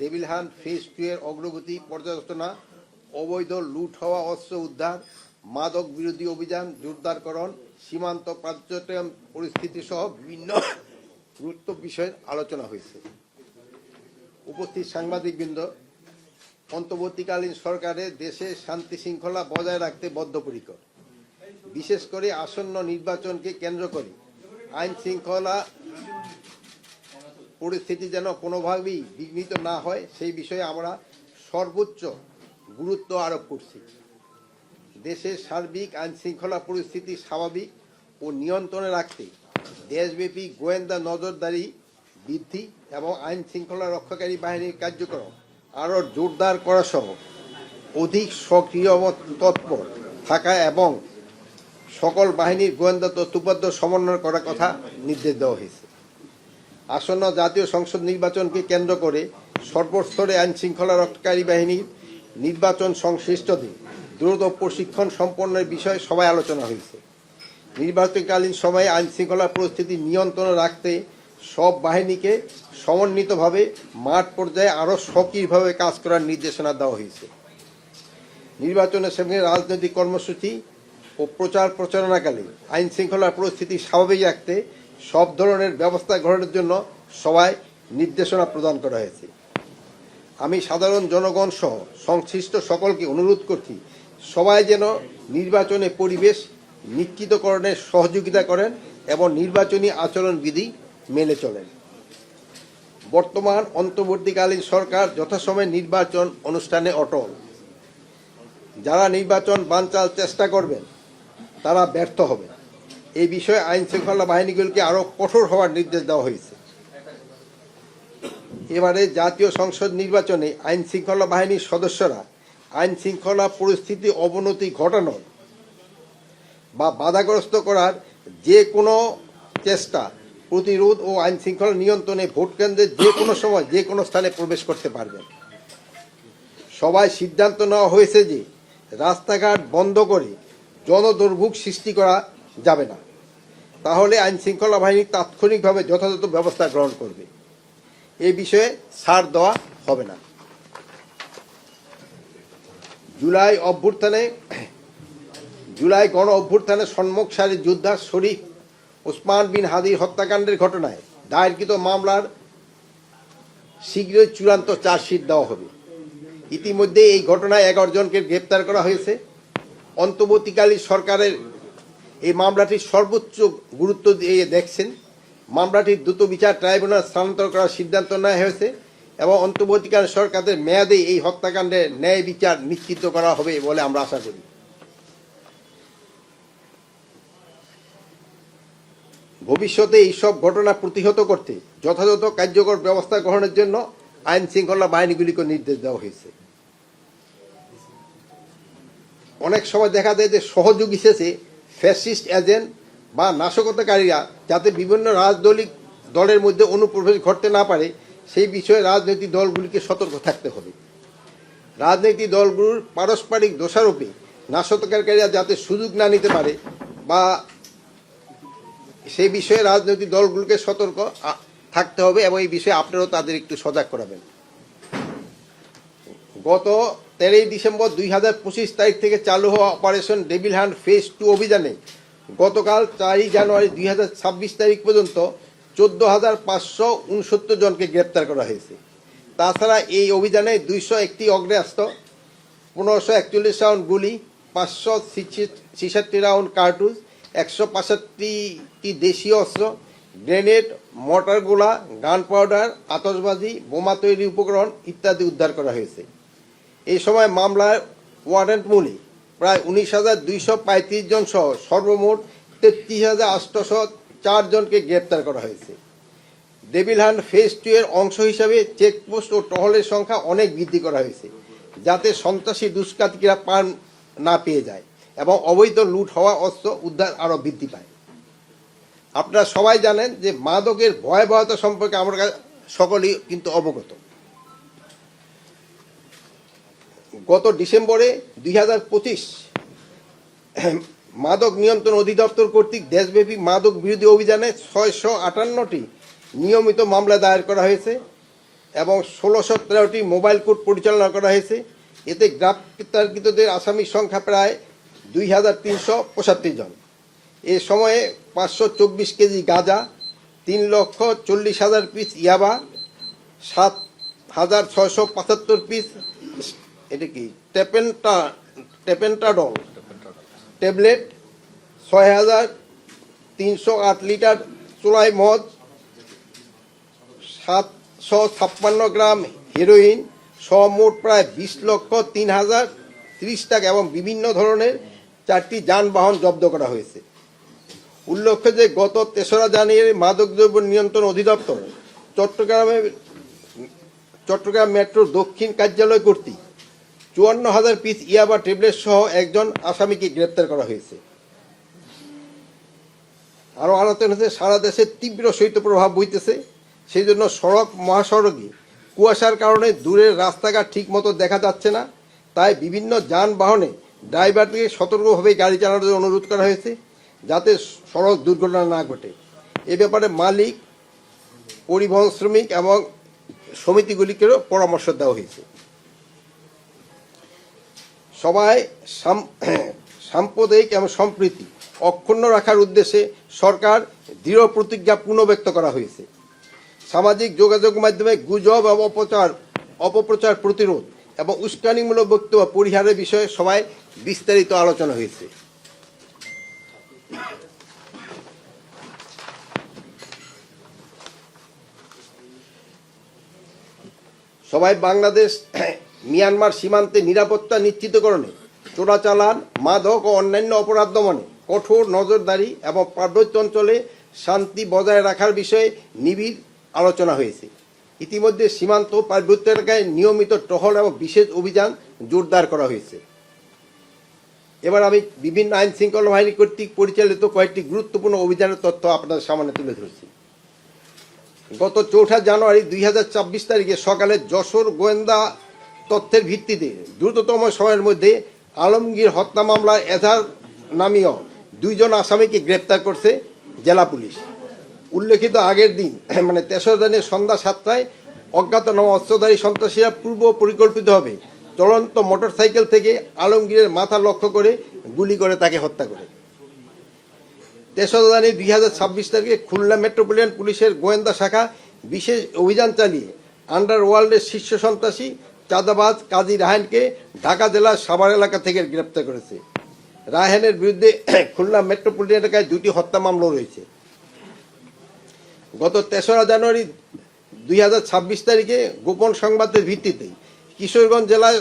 ডেভিলহান phase two এর অগ্রগতি পর্যালোচনা অবৈধ লুট হওয়া, অস্ত্র উদ্ধার, মাদক বিরোধী অভিযান, জোরদারকরণ, সীমান্ত পর্যটন পরিস্থিতি সহ বিভিন্ন গুরুত্ব বিষয়ের আলোচনা হয়েছে। উপস্থিত সাংবাদিকবৃন্দ, অন্তর্বর্তীকালীন সরকারের দেশে শান্তি শৃঙ্খলা বজায় রাখতে বদ্ধপরিকর। বিশেষ করে আসন্ন নির্বাচনকে কেন্দ্র করে আইন শৃঙ্খলা পরিস্থিতি যেন কোনোভাবেই বিঘ্নিত না হয়, সেই বিষয়ে আমরা সর্বোচ্চ গুরুত্ব আরোপ করছি। দেশের সার্বিক আইন শৃঙ্খলা পরিস্থিতি স্বাভাবিক ও নিয়ন্ত্রণে রাখতে দেশব্যাপী গোয়েন্দা নজরদারি বৃদ্ধি এবং আইন শৃঙ্খলা রক্ষাকারী বাহিনীর কার্যক্রম আরও জোরদার করা সহ অধিক সক্রিয় তৎপর থাকা এবং সকল বাহিনীর গোয়েন্দা তথ্যপত্র সমন্বয় করার কথা নির্দেশ দেওয়া হয়েছে। আসন্ন জাতীয় সংসদ নির্বাচনকে কেন্দ্র করে সর্বস্তরে আইন শৃঙ্খলা রক্ষাকারী বাহিনীর নির্বাচন সংশ্লিষ্টদের দ্রুত প্রশিক্ষণ সম্পন্নের বিষয়ে সবাই আলোচনা হয়েছে। নির্বাচনকালীন সময়ে আইন শৃঙ্খলা পরিস্থিতি নিয়ন্ত্রণে রাখতে সব বাহিনীকে সমন্বিতভাবে মাঠ পর্যায়ে আরও সক্রিয়ভাবে কাজ করার নির্দেশনা দেওয়া হয়েছে। নির্বাচনের সঙ্গে রাজনৈতিক কর্মসূচি ও প্রচার প্রচারণাকালে আইন শৃঙ্খলা পরিস্থিতি স্বাভাবিক রাখতে সব ধরনের ব্যবস্থা গ্রহণের জন্য সবাই নির্দেশনা প্রদান করা হয়েছে। আমি সাধারণ জনগণ সহ সংশ্লিষ্ট সকলকে অনুরোধ করছি, সবাই যেন নির্বাচনে পরিবেশ নিশ্চিতকরণে সহযোগিতা করেন এবং নির্বাচনী আচরণবিধি মেনে চলেন। বর্তমান অন্তর্বর্তীকালীন সরকার যথাসময়ে নির্বাচন অনুষ্ঠানে অটল। যারা নির্বাচন বানচাল চেষ্টা করবেন, তারা ব্যর্থ হবে এই বিষয়ে আইন শৃঙ্খলা বাহিনীগুলিকে আরও কঠোর হওয়ার নির্দেশ দেওয়া হয়েছে। এবারে জাতীয় সংসদ নির্বাচনে আইন শৃঙ্খলা বাহিনীর সদস্যরা আইন শৃঙ্খলা পরিস্থিতি অবনতি ঘটানোর বা বাধাগ্রস্ত করার যে কোনো চেষ্টা, প্রতিরোধ ও আইন শৃঙ্খলা নিয়ন্ত্রণে ভোট কেন্দ্রে যে কোনো সময় যে কোনো স্থানে প্রবেশ করতে পারবেন। সবাই সিদ্ধান্ত নেওয়া হয়েছে যে রাস্তাঘাট বন্ধ করে জনদুর্ভোগ সৃষ্টি করা যাবে না। তাহলে আইন শৃঙ্খলা বাহিনী তাৎক্ষণিকভাবে যথাযথ ব্যবস্থা গ্রহণ করবে। এ বিষয়ে ছাড় দেওয়া হবে না। জুলাই অভ্যুত্থানে, জুলাই গণ অভ্যুত্থানে সম্মুখ সারির যোদ্ধা শরীফ ওসমান বিন হাদির হত্যাকাণ্ডের ঘটনায় দায়েরকৃত মামলার শীঘ্রই চূড়ান্ত চার্জশিট দেওয়া হবে। ইতিমধ্যে এই ঘটনায় এগারো জনকে গ্রেপ্তার করা হয়েছে। অন্তর্বর্তীকালীন সরকারের এই মামলাটির সর্বোচ্চ গুরুত্ব দিয়ে দেখছেন, মামলাটির দ্রুত বিচার ট্রাইব্যুনাল স্থানান্তর করার সিদ্ধান্ত নেওয়া হয়েছে এবং অন্তর্বর্তীকালীন সরকারের মেয়াদে এই হত্যাকাণ্ডের ন্যায় বিচার নিশ্চিত করা হবে বলে আমরা আশা করি। ভবিষ্যতে এইসব ঘটনা প্রতিহত করতে যথাযথ কার্যকর ব্যবস্থা গ্রহণের জন্য আইন শৃঙ্খলা বাহিনীগুলিকে নির্দেশ দেওয়া হয়েছে। অনেক সময় দেখা যায় যে সহযোগী শেষে ফ্যাসিস্ট এজেন্ট বা নাশকতাকারীরা যাতে বিভিন্ন রাজনৈতিক দলের মধ্যে অনুপ্রবেশ ঘটতে না পারে, সেই বিষয়ে রাজনৈতিক দলগুলিকে সতর্ক থাকতে হবে। রাজনৈতিক দলগুলোর পারস্পরিক দোষারোপে নাশকতাকারীরা যাতে সুযোগ না নিতে পারে বা সেই বিষয়ে রাজনৈতিক দলগুলোকে সতর্ক থাকতে হবে এবং এই বিষয়ে আপনারাও তাদের একটু সজাগ করাবেন। গত তেরোই ডিসেম্বর দুই হাজার পঁচিশ তারিখ থেকে চালু হওয়া Operation Devil Hunt phase two অভিযানে গতকাল চারই জানুয়ারি দুই হাজার ছাব্বিশ তারিখ পর্যন্ত চোদ্দ হাজার পাঁচশো উনসত্তর জনকে গ্রেপ্তার করা হয়েছে। তাছাড়া এই অভিযানে দুইশো একটি অগ্নেয়াস্ত্র, পনেরোশো একচল্লিশ রাউন্ড গুলি, পাঁচশো ছিষট্টি রাউন্ড কার্টুজ, একশো পাঁষট্টিটি দেশীয় অস্ত্র, গ্রেনেড, মর্টার গোলা গান পাউডার আতসবাজি বোমা তৈরি উপকরণ ইত্যাদি উদ্ধার করা হয়েছে। এই সময় মামলার ওয়ারেন্ট মূলে প্রায় উনিশ হাজার দুইশো পঁয়ত্রিশ জন সহ সর্বমোট তেত্রিশ হাজার আটশোশো চার জনকে গ্রেপ্তার করা হয়েছে। ডেভিলহ্যান্ড ফেজ টু এর অংশ হিসাবে চেকপোস্ট ও টহলের সংখ্যা অনেক বৃদ্ধি করা হয়েছে, যাতে সন্ত্রাসী দুষ্কৃতীরা পান না পেয়ে যায় এবং অবৈধ লুট হওয়া অস্ত্র উদ্ধার আরও বৃদ্ধি পায়। আপনারা সবাই জানেন যে মাদকের ভয়াবহতা সম্পর্কে আমরা সকলেই কিন্তু অবগত। গত ডিসেম্বরে দুই হাজার পঁচিশ মাদক নিয়ন্ত্রণ অধিদপ্তর কর্তৃক দেশব্যাপী মাদক বিরোধী অভিযানে ছয়শো আটান্নটি নিয়মিত মামলা দায়ের করা হয়েছে এবং ষোলোশো তেরোটি মোবাইল কোর্ট পরিচালনা করা হয়েছে। এতে গ্রেপ্তারকৃতদের আসামির সংখ্যা প্রায় দুই হাজার তিনশো পঁচাত্তর জন। এ সময়ে পাঁচশো চব্বিশ কেজি গাঁজা, তিন লক্ষ চল্লিশ হাজার পিস ইয়াবা, সাত হাজার ছয়শো পঁচাত্তর পিস এটা কি? টেপেন্টা টেপেন্টাডল ট্যাবলেট ছয় হাজার তিনশো আট লিটার চুলাই মদ, সাতশো ছাপ্পান্ন গ্রাম হেরোইন সহ মোট প্রায় বিশ লক্ষ তিন হাজার ত্রিশ টাকা এবং বিভিন্ন ধরনের চারটি যানবাহন জব্দ করা হয়েছে। উল্লেখ্য যে গত তেসরা জানুয়ারি মাদকদ্রব্য নিয়ন্ত্রণ অধিদপ্তর চট্টগ্রামে চট্টগ্রাম মেট্রোর দক্ষিণ কার্যালয় কর্তৃক চুয়ান্ন হাজার পিস ইয়াবা ট্যাবলেট সহ একজন আসামিকে গ্রেপ্তার করা হয়েছে। আরও আলোচনা হচ্ছে সারা দেশে তীব্র শৈত্য প্রভাব বইতেছে। সেই জন্য সড়ক মহাসড়কে কুয়াশার কারণে দূরের রাস্তাঘাট ঠিক মতো দেখা যাচ্ছে না। তাই বিভিন্ন যানবাহনে ড্রাইভারকে সতর্কভাবে গাড়ি চালানোর অনুরোধ করা হয়েছে, যাতে সড়ক দুর্ঘটনা না ঘটে। এ ব্যাপারে মালিক, পরিবহন শ্রমিক এবং সমিতিগুলিকেও পরামর্শ দেওয়া হয়েছে। সবাই সাম- সাম্প্রদায়িক এবং সম্প্রীতি অক্ষুণ্ণ রাখার উদ্দেশ্যে সরকার দৃঢ় প্রতিজ্ঞা পুনঃব্যক্ত করা হয়েছে। সামাজিক যোগাযোগ মাধ্যমে গুজব এবং অপচার, অপপ্রচার প্রতিরোধ এবং উস্কানিমূলক বক্তব্য পরিহারের বিষয়ে সবাই বিস্তারিত আলোচনা হয়েছে। সবাই বাংলাদেশ মিয়ানমার সীমান্তে নিরাপত্তা নিশ্চিতকরণে চোরাচালান, মাদক ও অন্যান্য অপরাধ দমনে কঠোর নজরদারি এবং পার্বত্য অঞ্চলে শান্তি বজায় রাখার বিষয়ে নিবিড় আলোচনা হয়েছে। ইতিমধ্যে সীমান্ত পার্বত্য এলাকায় নিয়মিত টহল এবং বিশেষ অভিযান জোরদার করা হয়েছে। এবার আমি বিভিন্ন আইন শৃঙ্খলা বাহিনী কর্তৃক পরিচালিত কয়েকটি গুরুত্বপূর্ণ অভিযানের তথ্য আপনাদের সামনে তুলে ধরছি। গত চৌঠা জানুয়ারি দুই তারিখে সকালে যশোর গোয়েন্দা তথ্যের ভিত্তিতে। দ্রুততম সময়ের মধ্যে আলমগীর হত্যা মামলায় এজাহার নামীয় দুইজন আসামিকে গ্রেপ্তার করছে জেলা পুলিশ। উল্লেখিত আগের দিন মানে তেসরা জানুয়ারি সন্ধ্যা সাতটায় অজ্ঞাত অজ্ঞাতনামা অস্ত্রধারী সন্ত্রাসীরা পূর্ব পরিকল্পিতভাবে চলন্ত মোটরসাইকেল থেকে আলমগীরের মাথা লক্ষ্য করে গুলি করে তাকে হত্যা করে। তেসরা জানুয়ারি দুই হাজার ছাব্বিশ তারিখে খুলনা মেট্রোপলিটন পুলিশের গোয়েন্দা শাখা বিশেষ অভিযান চালিয়ে আন্ডারওয়ার্ল্ডের শীর্ষ সন্ত্রাসী চাঁদাবাজ কাজী রাহানকে ঢাকা জেলার সাভার এলাকা থেকে গ্রেপ্তার করেছে। রাহানের বিরুদ্ধে খুলনা মেট্রোপলিটন এলাকায় দুটি হত্যা মামলা রয়েছে। গত তেসরা জানুয়ারি দুই হাজার ছাব্বিশ তারিখে গোপন সংবাদের ভিত্তিতে কিশোরগঞ্জ জেলার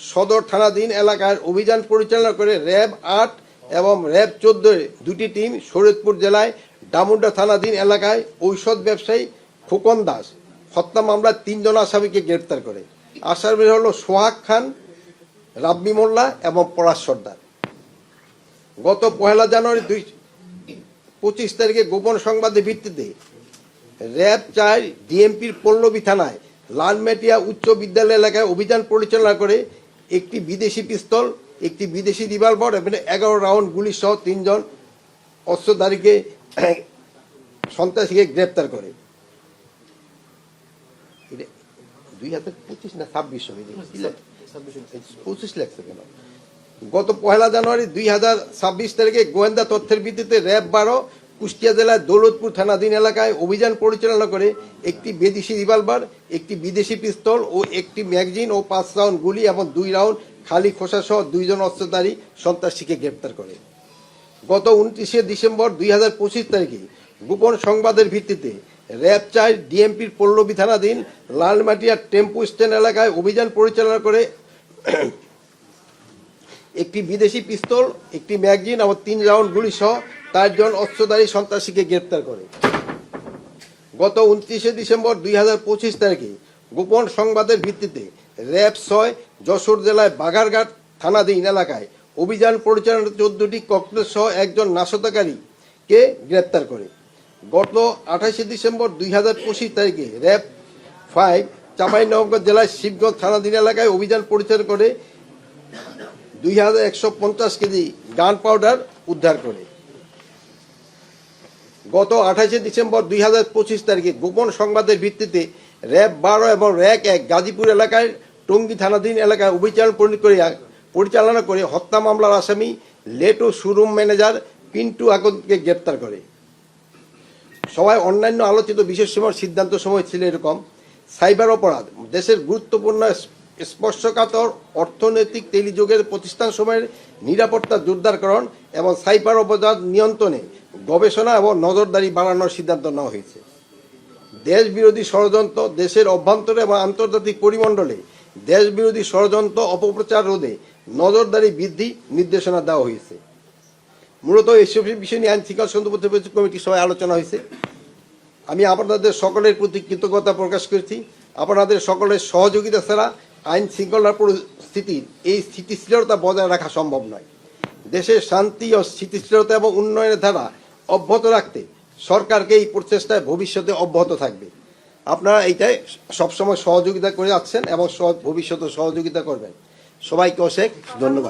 সদর থানাধীন এলাকার অভিযান পরিচালনা করে র্যাব আট এবং র্যাব চোদ্দ দুটি টিম শরীয়তপুর জেলায় ডামুড্ডা থানাধীন এলাকায় ঔষধ ব্যবসায়ী খোকন দাস হত্যা মামলার তিনজন আসামিকে গ্রেপ্তার করে। আসামি হল সোহাগ খান, রাব্বি মোল্লা এবং পলাশ সর্দার। গত পহেলা জানুয়ারি দুই, পঁচিশ তারিখে গোপন সংবাদের ভিত্তিতে র্যাব চার ডিএমপির পল্লবী থানায় লালমেটিয়া উচ্চ বিদ্যালয় এলাকায় অভিযান পরিচালনা করে একটি বিদেশি পিস্তল, একটি বিদেশি রিভলভার এবং এগারো রাউন্ড গুলি সহ তিনজন অস্ত্রধারীকে সন্ত্রাসীকে গ্রেপ্তার করে এটা দুই হাজার পঁচিশ না ছাব্বিশ হবে পঁচিশ লাগছে কেন গত পহেলা জানুয়ারি দুই হাজার ছাব্বিশ তারিখে গোয়েন্দা তথ্যের ভিত্তিতে র্যাব বারো কুষ্টিয়া জেলার দৌলতপুর থানাধীন এলাকায় অভিযান পরিচালনা করে একটি বিদেশি রিভলভার একটি বিদেশি পিস্তল ও একটি ম্যাগজিন ও পাঁচ রাউন্ড গুলি এবং দুই রাউন্ড খালি খোসা সহ দুইজন অস্ত্রধারী সন্ত্রাসীকে গ্রেপ্তার করে। গত উনত্রিশে ডিসেম্বর দুই হাজার পঁচিশ তারিখে গোপন সংবাদের ভিত্তিতে র্যাব চার ডিএমপির পল্লবী থানাধীন লালমাটিয়া টেম্পু স্ট্যান্ড এলাকায় অভিযান পরিচালনা করে একটি বিদেশি পিস্তল, একটি ম্যাগজিন আবার তিন রাউন্ড গুলি সহ চারজন অস্ত্রধারী সন্ত্রাসীকে গ্রেপ্তার করে। গত উনত্রিশে ডিসেম্বর দুই হাজার পঁচিশ তারিখে গোপন সংবাদের ভিত্তিতে র্যাব ছয় যশোর জেলায় বাগারঘাট থানাধীন এলাকায় অভিযান পরিচালনা চোদ্দটি ককটেল সহ একজন নাশতাকারীকে গ্রেপ্তার করে। গত আঠাশে ডিসেম্বর দুই হাজার পঁচিশ তারিখে র্যাব ফাইভ চাঁপাইনবাবগঞ্জ জেলায় শিবগঞ্জ থানাধীন এলাকায় অভিযান পরিচালনা করে দুই হাজার একশো পঞ্চাশ কেজি গান পাউডার উদ্ধার করে। গত আঠাশে ডিসেম্বর দুই হাজার পঁচিশ তারিখে গোপন সংবাদের ভিত্তিতে র্যাব বারো এবং র্যাক এক গাজীপুর এলাকায় টঙ্গী থানাধীন এলাকায় অভিযান পরিচালনা করে হত্যা মামলার আসামি লেটো শোরুম ম্যানেজার পিন্টু আকন্দকে গ্রেপ্তার করে। সবাই অন্যান্য আলোচিত বিশেষ সময় সিদ্ধান্ত সময় ছিল এরকম। সাইবার অপরাধ, দেশের গুরুত্বপূর্ণ স্পর্শকাতর অর্থনৈতিক টেলিযোগের প্রতিষ্ঠান সময়ের নিরাপত্তা জোরদারকরণ এবং সাইবার অপরাধ নিয়ন্ত্রণে গবেষণা এবং নজরদারি বাড়ানোর সিদ্ধান্ত নেওয়া হয়েছে। দেশ বিরোধী ষড়যন্ত্র, দেশের অভ্যন্তরে এবং আন্তর্জাতিক পরিমণ্ডলে দেশ বিরোধী ষড়যন্ত্র, অপপ্রচার রোধে নজরদারি বৃদ্ধি নির্দেশনা দেওয়া হয়েছে। মূলত এইসব বিষয় নিয়ে আইন শৃঙ্খলা সন্তুপতি কমিটির সবাই আলোচনা হয়েছে। আমি আপনাদের সকলের প্রতি কৃতজ্ঞতা প্রকাশ করছি। আপনাদের সকলের সহযোগিতা ছাড়া আইন শৃঙ্খলার পরিস্থিতির এই স্থিতিশীলতা বজায় রাখা সম্ভব নয়। দেশের শান্তি ও স্থিতিশীলতা এবং উন্নয়নের ধারা অব্যাহত রাখতে সরকারকে এই প্রচেষ্টায় ভবিষ্যতে অব্যাহত থাকবে। আপনারা এইটাই সবসময় সহযোগিতা করে যাচ্ছেন এবং ভবিষ্যতে সহযোগিতা করবেন। সবাইকে অশেষ ধন্যবাদ।